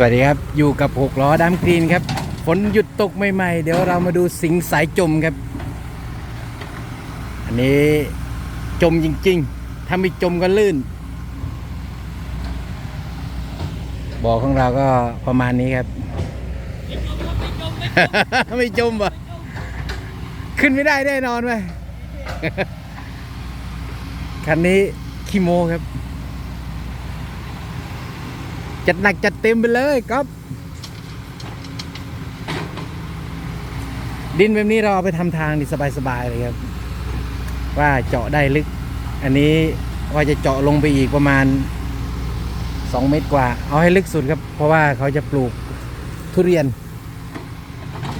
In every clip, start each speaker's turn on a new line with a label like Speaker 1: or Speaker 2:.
Speaker 1: สวัสดีครับ อยู่กับหกล้อดำกรีนครับ ฝนหยุดตกใหม่ๆ เดี๋ยวเรามาดูสิงสายจมครับ อันนี้จมจริงๆ ถ้าไม่จมก็ลื่น บ่อของเราก็ประมาณนี้ครับ ไม่จมปะขึ้นไม่ได้แน่นอนไหมคันนี้คีโมครับ จัดหนักจัดเต็มไปเลยครับดินแบบนี้เราเอาไปทำทางนี่สบายๆเลยครับ ว่าเจาะได้ลึก อันนี้ว่าจะเจาะลงไปอีกประมาณ 2 เมตรกว่า เอาให้ลึกสุดครับ เพราะว่าเขาจะปลูกทุเรียน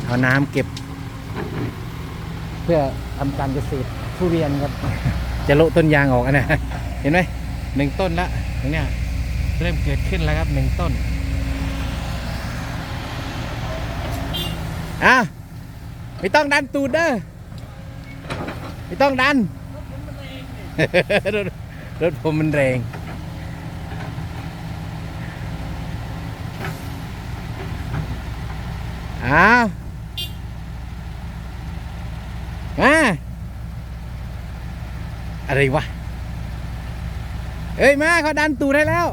Speaker 1: เอาน้ำเก็บ เพื่อทำการเกษตรทุเรียนครับ จะโละต้นยางออกอะนะ เห็นไหมหนึ่งต้นละตรงเนี้ย เริ่มเกิดขึ้นแล้วครับหนึ่งต้นอะไม่ต้องดันตูดเด้อไม่ต้องดันรถรถผมมันแรงอ้าวมาอะไรวะ เอ้ยมาเขาดันตูดให้แล้ว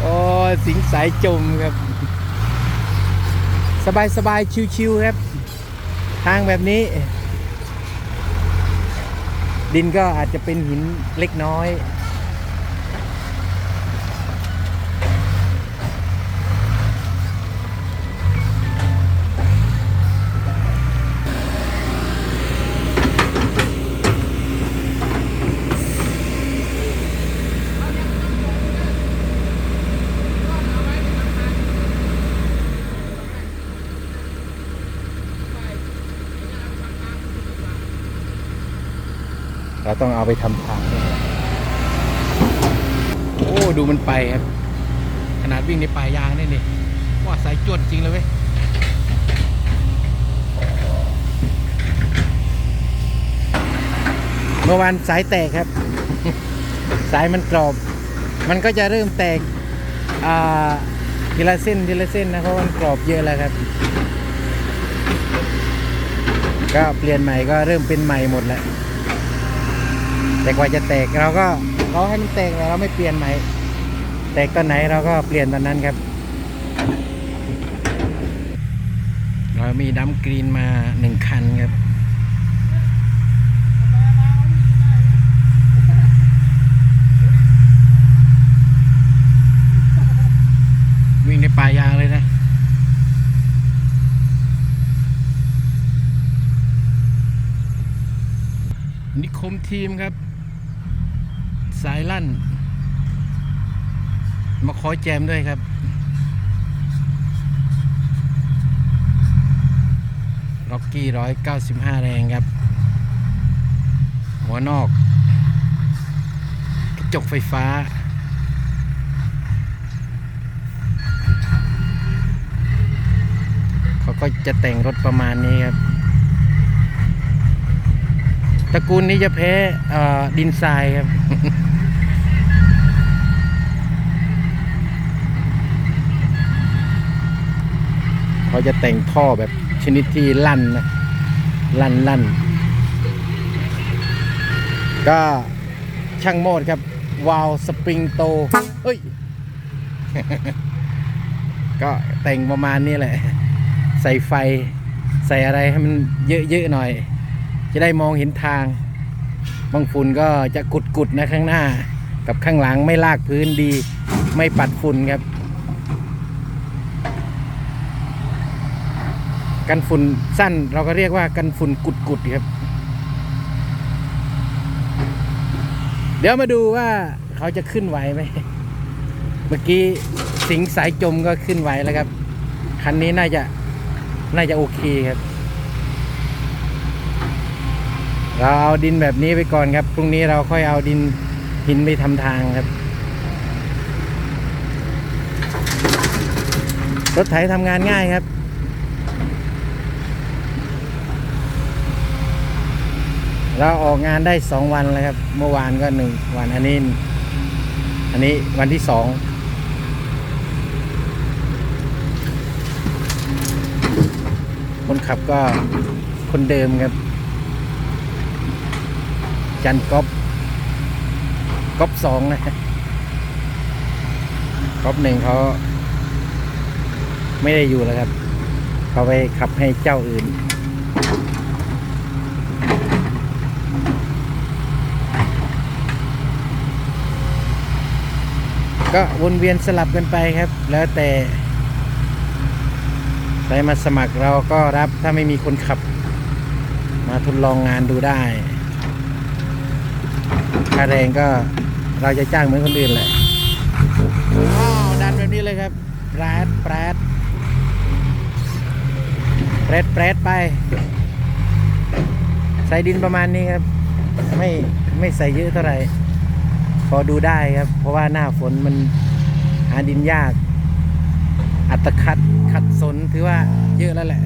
Speaker 1: โอ้สิงสายจมครับ สบายสบายชิวๆครับ ทางแบบนี้ ดินก็อาจจะเป็นหินเล็กน้อย เราต้องเอาไปทำทางด้วยโอ้ดูมันไปครับ ขนาดวิ่งในป่ายางนี่นี่ว่าสายจวดจริงเลยเว้ยเมื่อวานสายแตกครับ สายมันกรอบ มันก็จะเริ่มแตกอ่าทีละเส้นทีละเส้นนะเพราะมันกรอบเยอะแล้วครับ ก็เปลี่ยนใหม่ก็เริ่มเป็นใหม่หมดแล้ว แต่กว่าจะแตกเราก็เราให้มันแตกแล้วเราไม่เปลี่ยนใหม่แตกตอนไหนเราก็เปลี่ยนตอนนั้นครับ เรามีดัมกรีนมาหนึ่งคันครับวิ่งในป่ายางเลยนะนิคมทีมครับ สายลั่น มาคอยแจมด้วยครับล็อกกี้ร้อยเก้าสิบห้าแรงครับ หัวนอก กระจกไฟฟ้า เขาก็จะแต่งรถประมาณนี้ครับ ตระกูลนี้จะแพ้ดินทรายครับเขาจะแต่งท่อแบบชนิดที่ลั่นนะ ลั่นลั่นก็ช่างโมดครับ วาลสปริงโตเฮ้ย ก็แต่งประมาณนี้แหละ ใส่ไฟใส่อะไรให้มันเยอะๆหน่อย จะได้มองเห็นทางบางฝุ่นก็จะกุดๆนะข้างหน้า กับข้างหลังไม่ลากพื้นดี ไม่ปัดฝุ่นครับ กันฝุ่นสั้นเราก็เรียกว่ากันฝุ่นกุดๆครับ เดี๋ยวมาดูว่าเขาจะขึ้นไหวไหมเมื่อกี้สิงสายจมก็ขึ้นไหวแล้วครับ คันนี้น่าจะน่าจะโอเคครับ เราเอาดินแบบนี้ไปก่อนครับ พรุ่งนี้เราค่อยเอาดินหินไปทำทางครับ รถไถทำงานง่ายครับเราออกงานได้สองวันแล้วครับ เมื่อวานก็หนึ่งวันอันนี้ อันนี้วันที่สองคนขับก็คนเดิมครับ จันก๊อปก๊อปสองนะก๊อปหนึ่งเขาไม่ได้อยู่แล้วครับ เขาไปขับให้เจ้าอื่น ก็วนเวียนสลับกันไปครับ แล้วแต่ใครมาสมัครเราก็รับถ้าไม่มีคนขับ มาทดลองงานดูได้ ค่าแรงก็เราจะจ้างเหมือนคนอื่นแหละอ้าวดันแบบนี้เลยครับแปรดแปรดแปรดแปรดไป ใส่ดินประมาณนี้ครับ ไม่ไม่ใส่เยอะเท่าไหร่ พอดูได้ครับ เพราะว่าหน้าฝนมันหาดินยาก อัตคัดขัดสนถือว่าเยอะแล้วแหละ